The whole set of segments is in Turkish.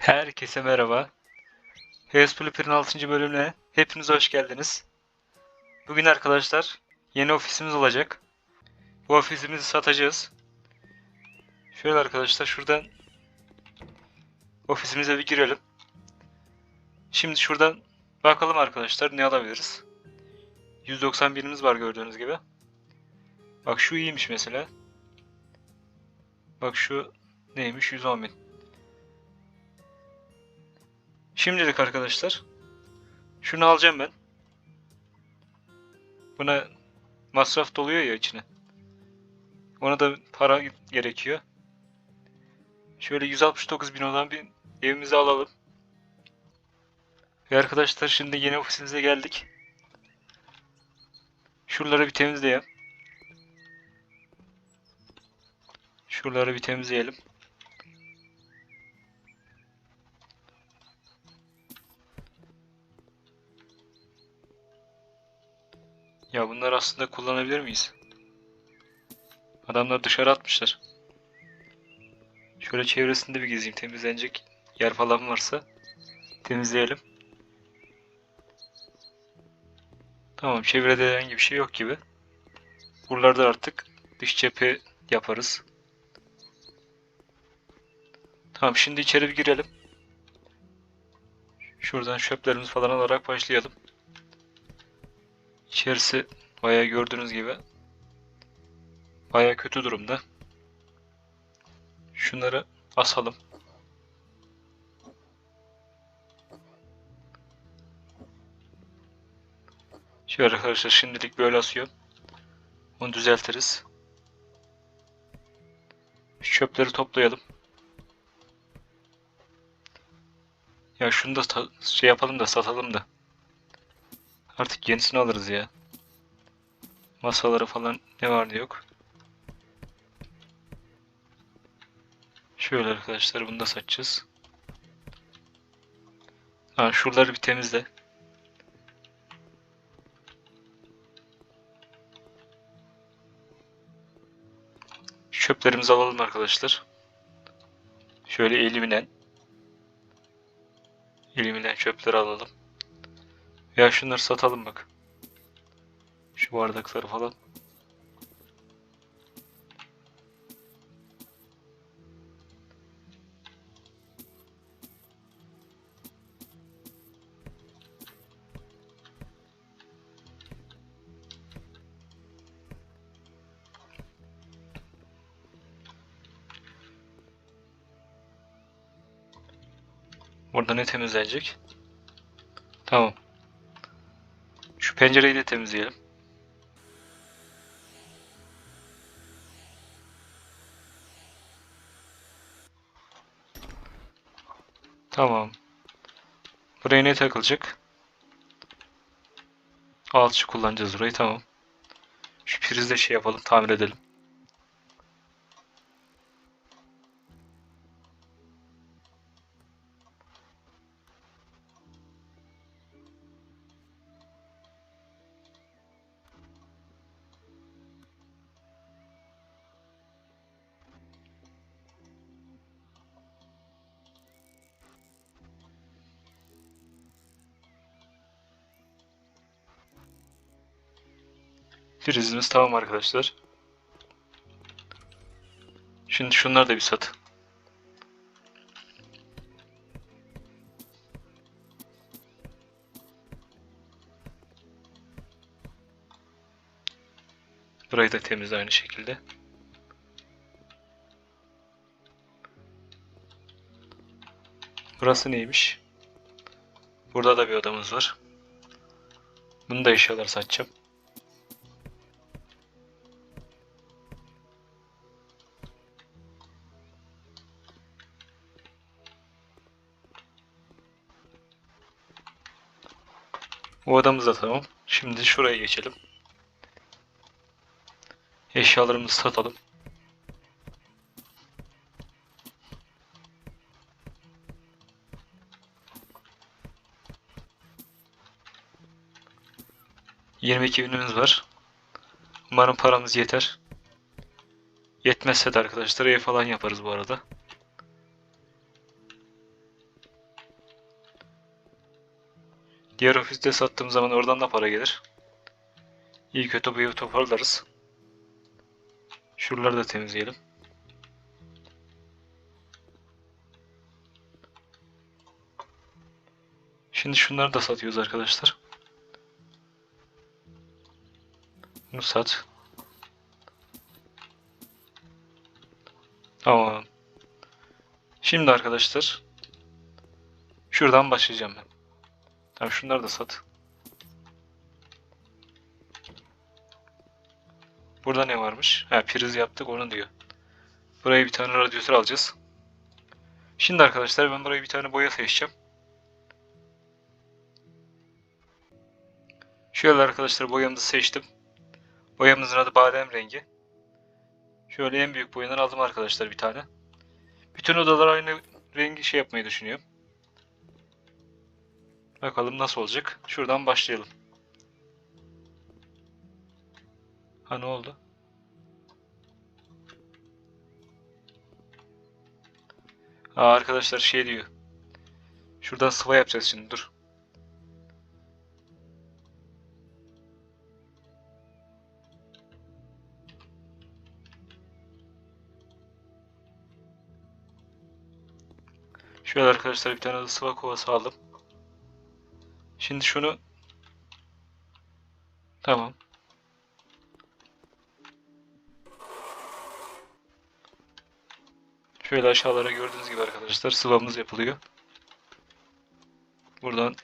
Herkese merhaba. Hayes Flipper'ın 6. bölümüne hepiniz hoş geldiniz. Bugün arkadaşlar yeni ofisimiz olacak. Bu ofisimizi satacağız. Şöyle arkadaşlar şuradan ofisimize bir girelim. Şimdi şuradan bakalım arkadaşlar ne alabiliriz. 191'imiz var gördüğünüz gibi. Bak şu iyiymiş mesela. Bak şu neymiş 110 bin. Şimdilik arkadaşlar şunu alacağım ben. Buna masraf doluyor ya içine. Ona da para gerekiyor. Şöyle 169 bin olan bir evimizi alalım. Ve arkadaşlar şimdi yeni ofisimize geldik. Şuraları bir temizleyelim. Şuraları bir temizleyelim. Bunları aslında kullanabilir miyiz? Adamlar dışarı atmışlar. Şöyle çevresinde bir gezeyim. Temizlenecek yer falan varsa temizleyelim. Tamam çevrede herhangi bir şey yok gibi. Buralarda artık dış cephe yaparız. Tamam şimdi içeri bir girelim. Şuradan çöplerimizi falan alarak başlayalım. İçerisi bayağı gördüğünüz gibi bayağı kötü durumda. Şunları asalım. Şöyle arkadaşlar şimdilik böyle asıyorum. Onu düzeltiriz. Çöpleri toplayalım. Ya şunu da şey yapalım da satalım da. Artık yenisini alırız ya. Masaları falan ne var ne yok. Şöyle arkadaşlar bunu da satacağız. Ha şuraları bir temizle. Çöplerimizi alalım arkadaşlar. Şöyle eliminen. Eliminen çöpleri alalım. Ya şunları satalım bak. Şu bardakları falan. Burada ne temizlenecek? Tamam. Şu pencereyi de temizleyelim. Tamam. Buraya ne takılacak? Alçı kullanacağız burayı tamam. Şu prizle şey yapalım tamir edelim. Prizimiz tamam arkadaşlar. Şimdi şunları da bir sat. Burayı da temizle aynı şekilde. Burası neymiş? Burada da bir odamız var. Bunu da eşyalar satacağım. Bu odamız da tamam. Şimdi şuraya geçelim. Eşyalarımızı satalım. Yirmi iki binimiz var. Umarım paramız yeter. Yetmezse de arkadaşlar ev falan yaparız bu arada. Diğer ofiste sattığım zaman oradan da para gelir. İyi kötü bu evi toparlarız. Şuraları da temizleyelim. Şimdi şunları da satıyoruz arkadaşlar. Bunu sat. Tamam. Şimdi arkadaşlar şuradan başlayacağım ben. Tamam şunları da sat. Burada ne varmış? Ha priz yaptık onu diyor. Buraya bir tane radyatör alacağız. Şimdi arkadaşlar ben buraya bir tane boya seçeceğim. Şöyle arkadaşlar boyamızı seçtim. Boyamızın adı badem rengi. Şöyle en büyük boyadan aldım arkadaşlar bir tane. Bütün odalar aynı rengi şey yapmayı düşünüyorum. Bakalım nasıl olacak. Şuradan başlayalım. Ha ne oldu? Aa, arkadaşlar şey diyor. Şuradan sıva yapacağız şimdi dur. Şöyle arkadaşlar bir tane sıva kovası aldım. Şimdi şunu Tamam. Şöyle aşağılara gördüğünüz gibi arkadaşlar sıvamız yapılıyor. Buradan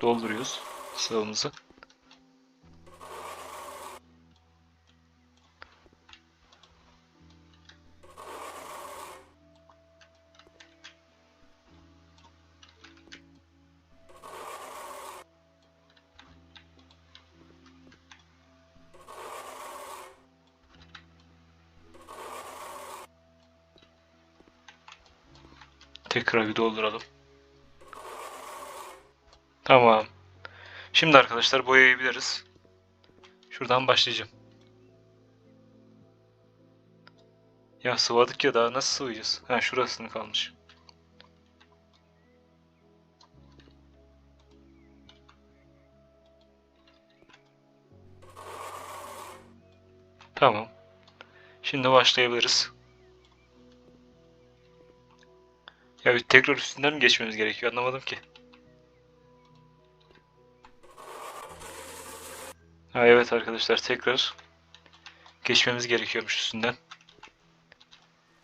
dolduruyoruz sıvamızı. Bir dolduralım. Tamam. Şimdi arkadaşlar boyayabiliriz. Şuradan başlayacağım. Ya sıvadık ya daha nasıl sıvayacağız? Ha şurasını kalmış. Tamam. Şimdi başlayabiliriz. Ya tekrar üstünden mi geçmemiz gerekiyor anlamadım ki. Ha evet arkadaşlar tekrar geçmemiz gerekiyormuş üstünden.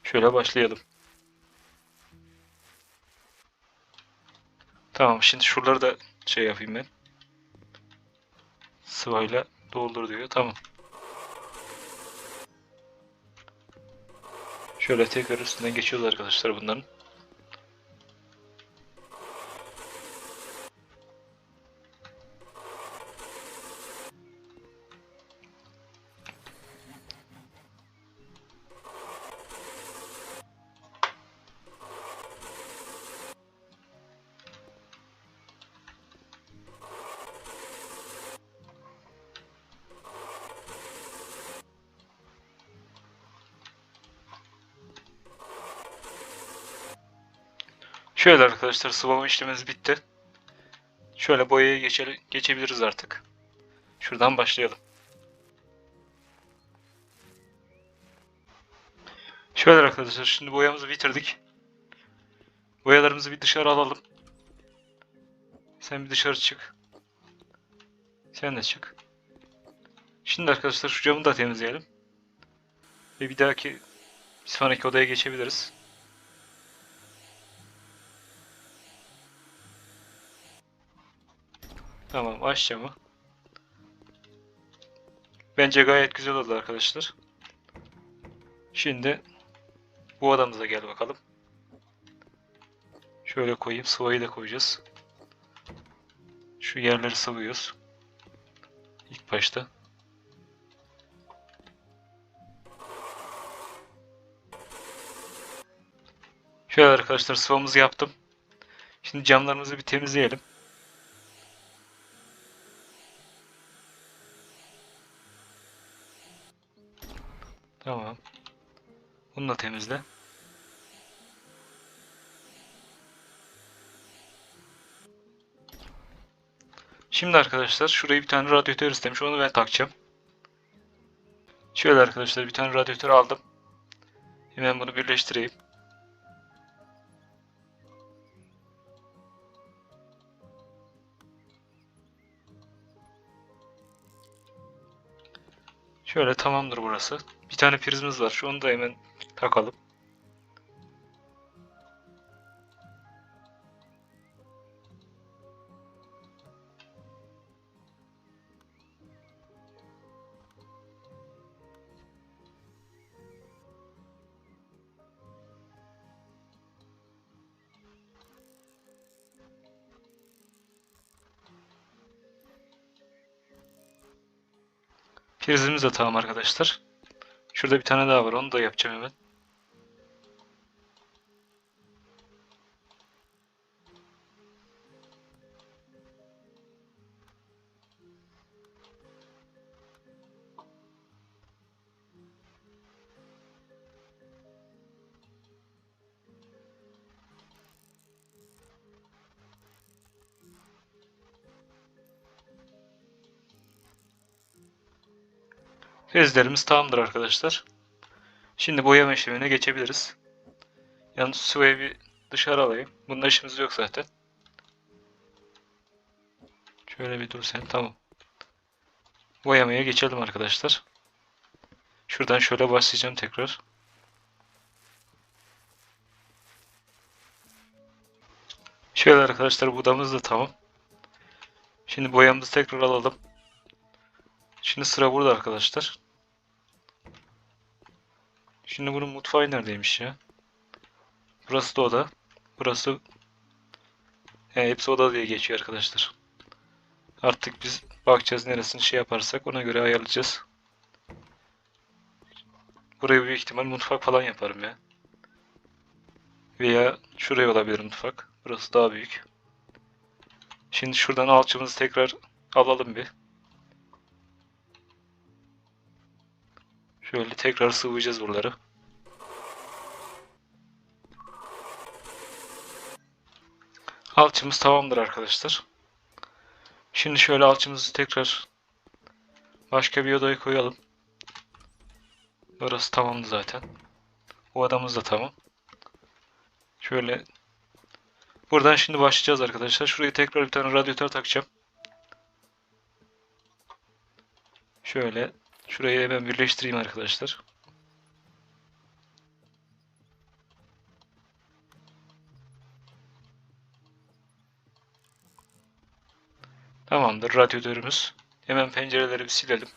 Şöyle başlayalım. Tamam şimdi şuraları da şey yapayım ben. Sıvayla doldur diyor. Tamam. Şöyle tekrar üstünden geçiyoruz arkadaşlar bunların. Şöyle arkadaşlar sıvama işlemimiz bitti. Şöyle boyaya geçe geçebiliriz artık. Şuradan başlayalım. Şöyle arkadaşlar şimdi boyamızı bitirdik. Boyalarımızı bir dışarı alalım. Sen bir dışarı çık. Sen de çık. Şimdi arkadaşlar şu camı da temizleyelim. Ve bir dahaki bir sonraki odaya geçebiliriz. Tamam aç. Bence gayet güzel oldu arkadaşlar. Şimdi bu odamıza gel bakalım. Şöyle koyayım. Sıvayı da koyacağız. Şu yerleri sıvıyoruz. İlk başta. Şöyle arkadaşlar sıvamızı yaptım. Şimdi camlarımızı bir temizleyelim. Bunu da temizle. Şimdi arkadaşlar şuraya bir tane radyatör istemiş. Onu ben takacağım. Şöyle arkadaşlar bir tane radyatör aldım. Hemen bunu birleştireyim. Şöyle tamamdır burası. Bir tane prizimiz var. Şu onu da hemen takalım. Prizimiz de tamam arkadaşlar. Şurada bir tane daha var. Onu da yapacağım hemen. Bezlerimiz tamamdır arkadaşlar. Şimdi boyama işlemine geçebiliriz. Yalnız sıvıyı bir dışarı alayım. Bunda işimiz yok zaten. Şöyle bir dur sen. Tamam. Boyamaya geçelim arkadaşlar. Şuradan şöyle başlayacağım tekrar. Şöyle arkadaşlar budamız da tamam. Şimdi boyamızı tekrar alalım. Şimdi sıra burada arkadaşlar. Şimdi bunun mutfağı neredeymiş ya? Burası da oda. Burası He, hepsi oda diye geçiyor arkadaşlar. Artık biz bakacağız neresini şey yaparsak ona göre ayarlayacağız. Buraya büyük ihtimal mutfak falan yaparım ya. Veya şuraya olabilir mutfak. Burası daha büyük. Şimdi şuradan alçımızı tekrar alalım bir. Şöyle tekrar sıvayacağız buraları. Alçımız tamamdır arkadaşlar. Şimdi şöyle alçımızı tekrar başka bir odaya koyalım. Burası tamamdı zaten. Bu odamız da tamam. Şöyle buradan şimdi başlayacağız arkadaşlar. Şuraya tekrar bir tane radyatör takacağım. Şöyle şurayı hemen birleştireyim arkadaşlar. Tamamdır radyatörümüz. Hemen pencereleri bir silelim.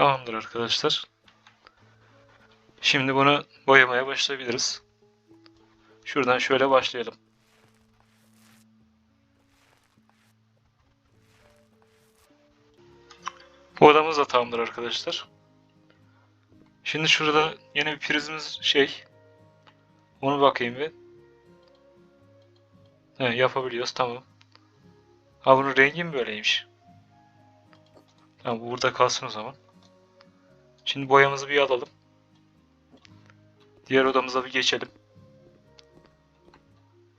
Tamamdır arkadaşlar. Şimdi bunu boyamaya başlayabiliriz. Şuradan şöyle başlayalım. Bu odamız da tamamdır arkadaşlar. Şimdi şurada yine bir prizimiz şey. Onu bakayım bir. He, yapabiliyoruz tamam. Ha bunun rengi mi böyleymiş? Tamam bu burada kalsın o zaman. Şimdi boyamızı bir alalım. Diğer odamıza bir geçelim.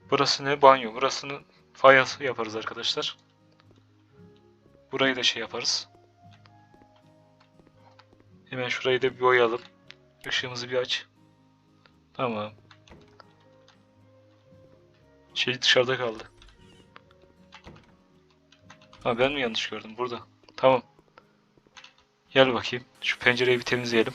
Burası ne? Banyo. Burasını fayans yaparız arkadaşlar. Burayı da şey yaparız. Hemen şurayı da bir boyayalım. Işığımızı bir aç. Tamam. Şey dışarıda kaldı. Ha ben mi yanlış gördüm? Burada. Tamam. Gel bakayım. Şu pencereyi bir temizleyelim.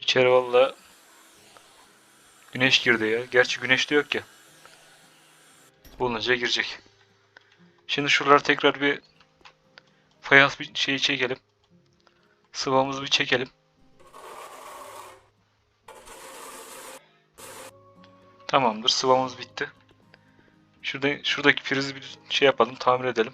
İçeri valla güneş girdi ya. Gerçi güneş de yok ya. Bulunca girecek. Şimdi şuralar tekrar bir fayans bir şeyi çekelim. Sıvamızı bir çekelim. Tamamdır. Sıvamız bitti. Şurada, şuradaki prizi bir şey yapalım, tamir edelim.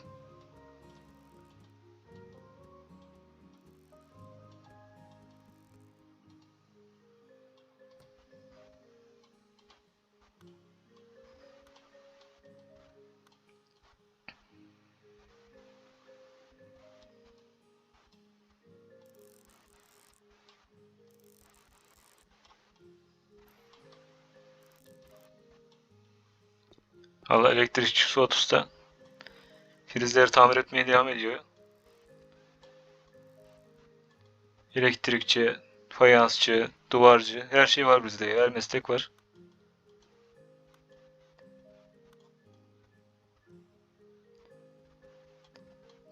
Elektrikçi Suat Usta prizleri tamir etmeye devam ediyor. Elektrikçi, fayansçı, duvarcı her şey var bizde her meslek var.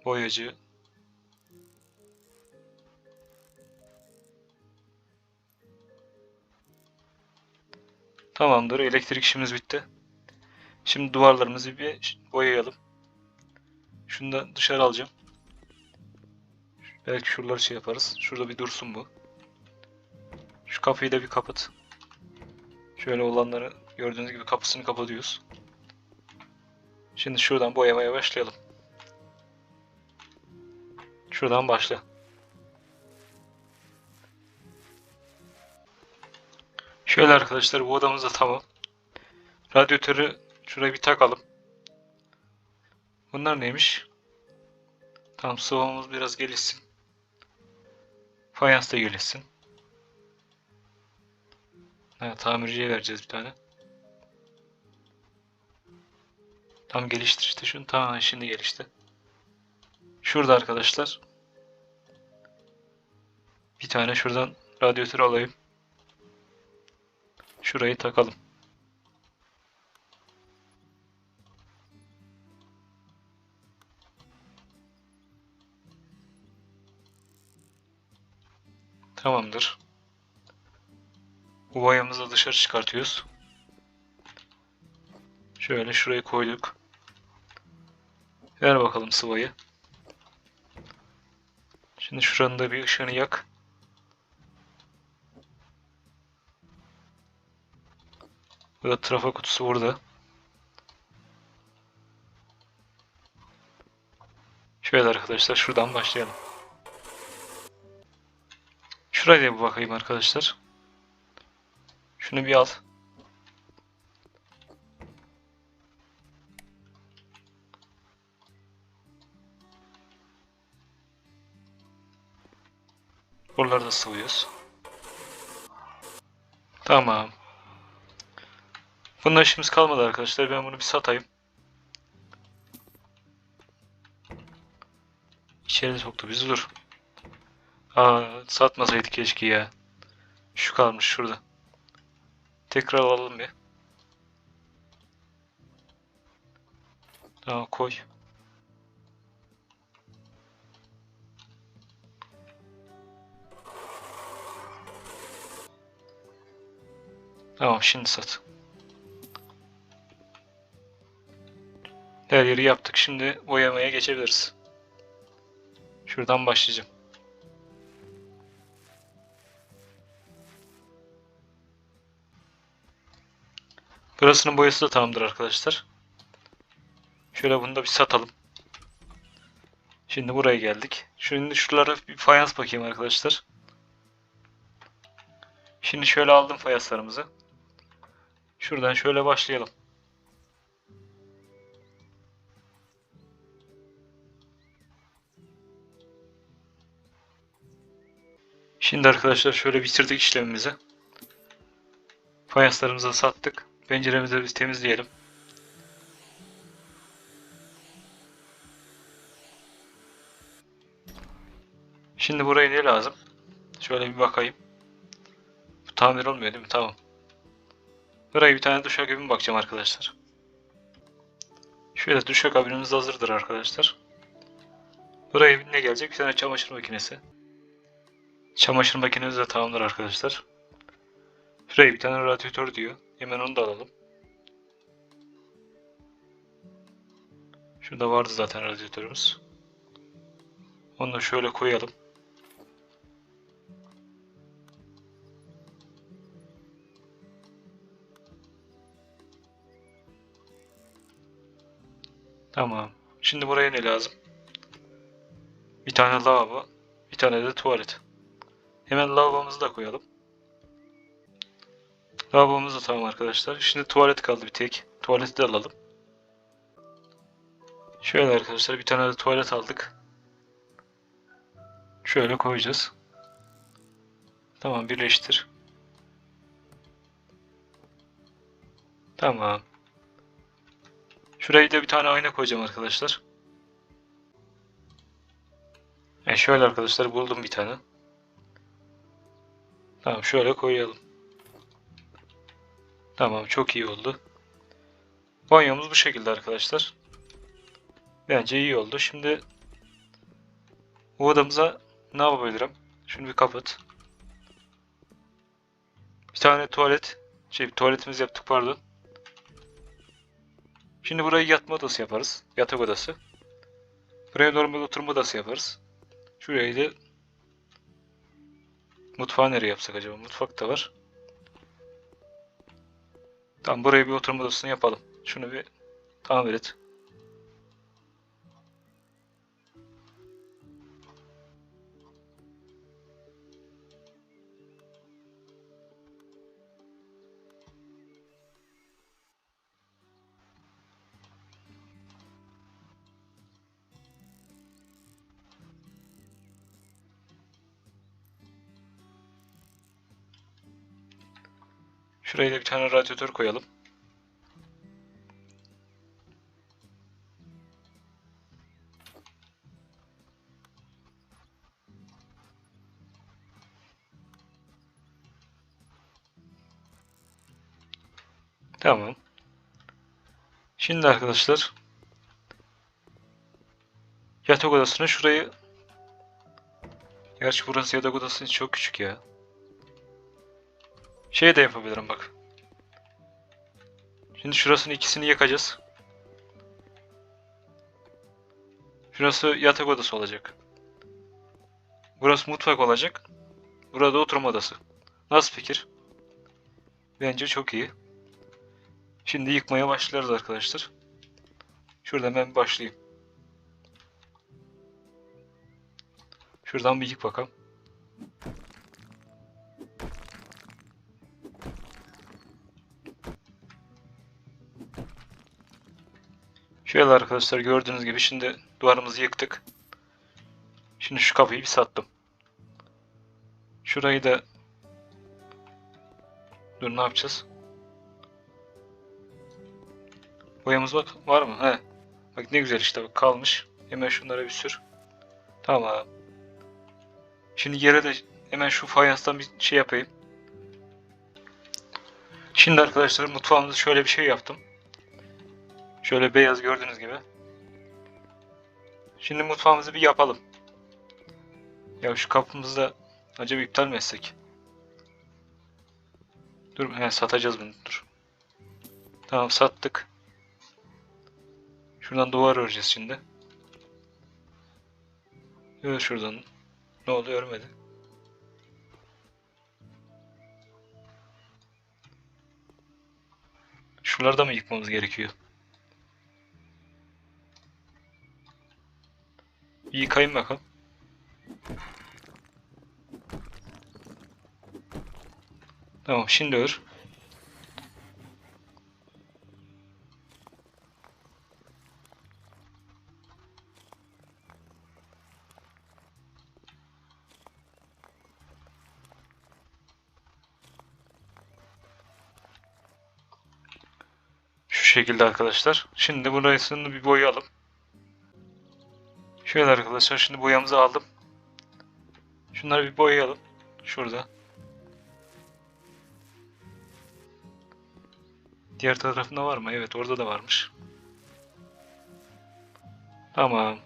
Boyacı. Tamamdır elektrik işimiz bitti. Şimdi duvarlarımızı bir boyayalım. Şunu da dışarı alacağım. Belki şuraları şey yaparız. Şurada bir dursun bu. Şu kapıyı da bir kapat. Şöyle olanları gördüğünüz gibi kapısını kapatıyoruz. Şimdi şuradan boyamaya başlayalım. Şuradan başla. Şöyle arkadaşlar bu odamız da tamam. Radyatörü şuraya bir takalım. Bunlar neymiş? Tamam sıvamız biraz gelişsin. Fayans da gelişsin. Ha, tamirciye vereceğiz bir tane. Tam geliştir işte şunu. Tamam şimdi gelişti. Şurada arkadaşlar. Bir tane şuradan radyatör alayım. Şurayı takalım. Tamamdır. Uvayamızı dışarı çıkartıyoruz. Şöyle şuraya koyduk. Ver bakalım sıvayı. Şimdi şuranın da bir ışığını yak. Bu da trafo kutusu burada. Şöyle arkadaşlar şuradan başlayalım. Şuraya da bir bakayım arkadaşlar. Şunu bir al. Buraları da sıvıyoruz. Tamam. Bunun işimiz kalmadı arkadaşlar. Ben bunu bir satayım. İçeri soktu bizi dur. Aa, satmasaydık keşke ya. Şu kalmış şurada. Tekrar alalım bir. Tamam koy. Tamam şimdi sat. Her yeri yaptık. Şimdi boyamaya geçebiliriz. Şuradan başlayacağım. Burasının boyası da tamamdır arkadaşlar. Şöyle bunu da bir satalım. Şimdi buraya geldik. Şimdi şuralara bir fayans bakayım arkadaşlar. Şimdi şöyle aldım fayanslarımızı. Şuradan şöyle başlayalım. Şimdi arkadaşlar şöyle bitirdik işlemimizi. Fayanslarımızı sattık. Penceremizi biz temizleyelim. Şimdi buraya ne lazım? Şöyle bir bakayım. Bu tamir olmuyor değil mi? Tamam. Buraya bir tane duşakabin bakacağım arkadaşlar. Şöyle duşakabinimiz hazırdır arkadaşlar. Buraya ne gelecek? Bir tane çamaşır makinesi. Çamaşır makinemiz de tamamdır arkadaşlar. Şuraya bir tane radyatör diyor. Hemen onu da alalım. Şurada vardı zaten radyatörümüz. Onu da şöyle koyalım. Tamam. Şimdi buraya ne lazım? Bir tane lavabo, bir tane de tuvalet. Hemen lavabomuzu da koyalım. Lavabomuz da tamam arkadaşlar. Şimdi tuvalet kaldı bir tek. Tuvaleti de alalım. Şöyle arkadaşlar bir tane de tuvalet aldık. Şöyle koyacağız. Tamam birleştir. Tamam. Şuraya da bir tane ayna koyacağım arkadaşlar. E şöyle arkadaşlar buldum bir tane. Tamam şöyle koyalım. Tamam çok iyi oldu. Banyomuz bu şekilde arkadaşlar. Bence iyi oldu. Şimdi bu odamıza ne yapabilirim? Şunu bir kapat. Bir tane tuvalet. Şey tuvaletimizi yaptık pardon. Şimdi burayı yatma odası yaparız. Yatak odası. Buraya normal oturma odası yaparız. Şurayı da mutfağı nereye yapsak acaba? Mutfak da var. Tamam buraya bir oturma odasını yapalım. Şunu bir tamir et. Şuraya da bir tane radyatör koyalım. Tamam. Şimdi arkadaşlar yatak odasına şurayı Gerçi burası yatak odası çok küçük ya. Şey de yapabilirim bak. Şimdi şurasını ikisini yakacağız. Şurası yatak odası olacak. Burası mutfak olacak. Burada oturma odası. Nasıl fikir? Bence çok iyi. Şimdi yıkmaya başlarız arkadaşlar. Şuradan ben başlayayım. Şuradan bir yık bakalım. Şöyle arkadaşlar gördüğünüz gibi şimdi duvarımızı yıktık. Şimdi şu kapıyı bir sattım. Şurayı da Dur ne yapacağız? Boyamız bak var mı? He. Bak ne güzel işte bak kalmış. Hemen şunlara bir sür. Tamam. Şimdi yere de hemen şu fayanstan bir şey yapayım. Şimdi arkadaşlar mutfağımızda şöyle bir şey yaptım. Şöyle beyaz gördüğünüz gibi. Şimdi mutfağımızı bir yapalım. Ya şu kapımızı da acaba iptal mi etsek? Dur, he, satacağız bunu. Dur. Tamam sattık. Şuradan duvar öreceğiz şimdi. Ör şuradan. Ne oldu örmedi. Şuraları da mı yıkmamız gerekiyor? Bir bakalım. Tamam şimdi ör. Şekilde arkadaşlar. Şimdi burasını bir boyayalım. Şöyle arkadaşlar şimdi boyamızı aldım. Şunları bir boyayalım. Şurada. Diğer tarafında var mı? Evet orada da varmış. Tamam.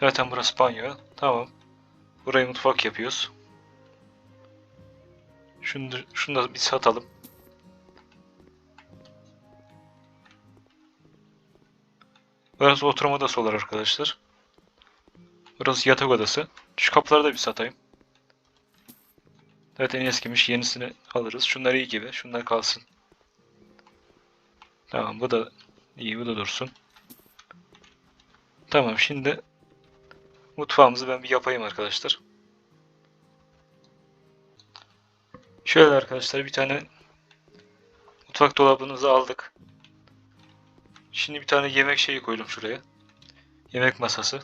Zaten burası banyo. Tamam. Burayı mutfak yapıyoruz. Şunu, şunu da bir satalım. Burası oturma odası olur arkadaşlar. Burası yatak odası. Şu kapıları da bir satayım. Zaten eskimiş yenisini alırız. Şunlar iyi gibi. Şunlar kalsın. Tamam bu da İyi bu da dursun. Tamam şimdi mutfağımızı ben bir yapayım arkadaşlar. Şöyle arkadaşlar bir tane mutfak dolabınızı aldık. Şimdi bir tane yemek şeyi koydum şuraya. Yemek masası.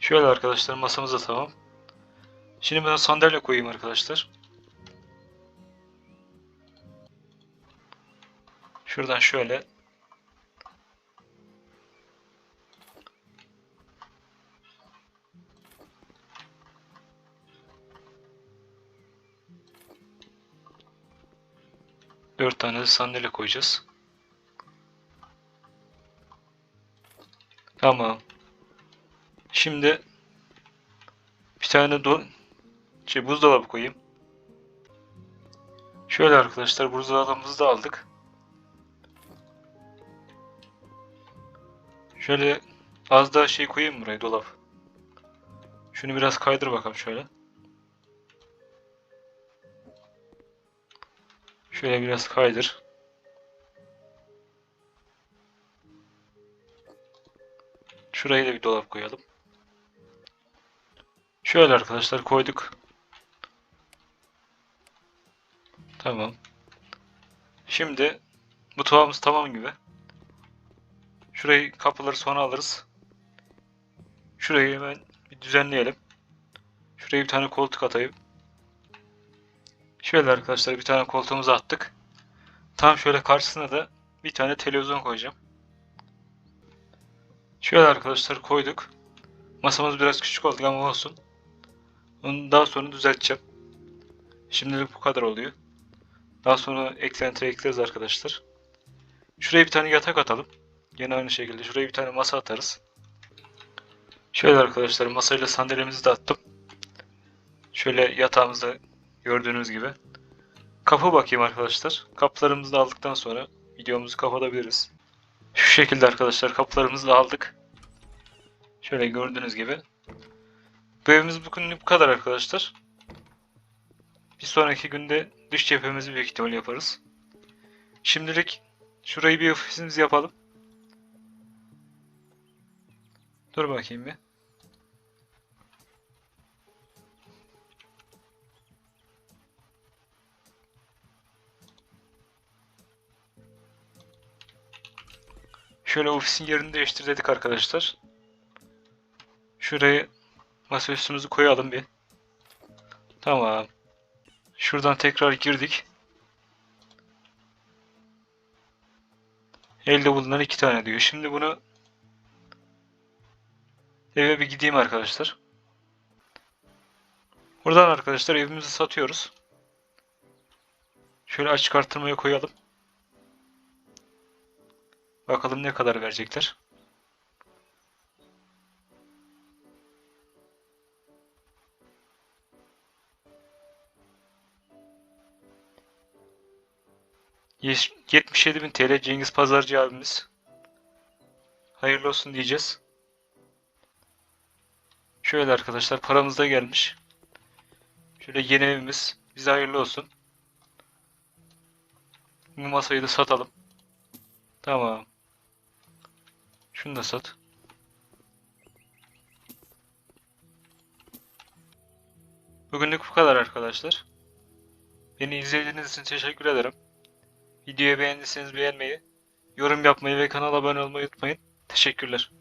Şöyle arkadaşlar masamız da tamam. Şimdi ben sandalye koyayım arkadaşlar. Şuradan şöyle. Dört tane sandalye koyacağız. Tamam. Şimdi bir tane do şey buzdolabı koyayım. Şöyle arkadaşlar buzdolabımızı da aldık. Şöyle az daha şey koyayım buraya dolap. Şunu biraz kaydır bakalım şöyle. Şöyle biraz kaydır. Şuraya da bir dolap koyalım. Şöyle arkadaşlar koyduk. Tamam. Şimdi mutfağımız tamam gibi. Şurayı kapıları sonra alırız. Şurayı hemen bir düzenleyelim. Şuraya bir tane koltuk atayım. Şöyle arkadaşlar bir tane koltuğumuzu attık. Tam şöyle karşısına da bir tane televizyon koyacağım. Şöyle arkadaşlar koyduk. Masamız biraz küçük oldu ama olsun. Onu daha sonra düzelteceğim. Şimdilik bu kadar oluyor. Daha sonra eklenti ekleriz arkadaşlar. Şuraya bir tane yatak atalım. Yine aynı şekilde şuraya bir tane masa atarız. Şöyle arkadaşlar masayla sandalyemizi de attım. Şöyle yatağımızda gördüğünüz gibi. Kapı bakayım arkadaşlar. Kapılarımızı da aldıktan sonra videomuzu kapatabiliriz. Şu şekilde arkadaşlar kapılarımızı da aldık. Şöyle gördüğünüz gibi. Bu evimiz bugünlük bu kadar arkadaşlar. Bir sonraki günde dış cephemizi büyük ihtimal yaparız. Şimdilik şurayı bir ofisimiz yapalım. Dur bakayım bir. Şöyle ofisin yerini değiştir dedik arkadaşlar. Şurayı masaüstümüzü koyalım bir. Tamam. Şuradan tekrar girdik. Elde bulunan iki tane diyor. Şimdi bunu eve bir gideyim arkadaşlar. Buradan arkadaşlar evimizi satıyoruz. Şöyle açık artırmaya koyalım. Bakalım ne kadar verecekler. Yes- 77.000 TL Cengiz Pazarcı abimiz. Hayırlı olsun diyeceğiz. Şöyle arkadaşlar paramız da gelmiş. Şöyle yeni evimiz. Bize hayırlı olsun. Bu masayı da satalım. Tamam. Şunu da sat. Bugünlük bu kadar arkadaşlar. Beni izlediğiniz için teşekkür ederim. Videoyu beğendiyseniz beğenmeyi, yorum yapmayı ve kanala abone olmayı unutmayın. Teşekkürler.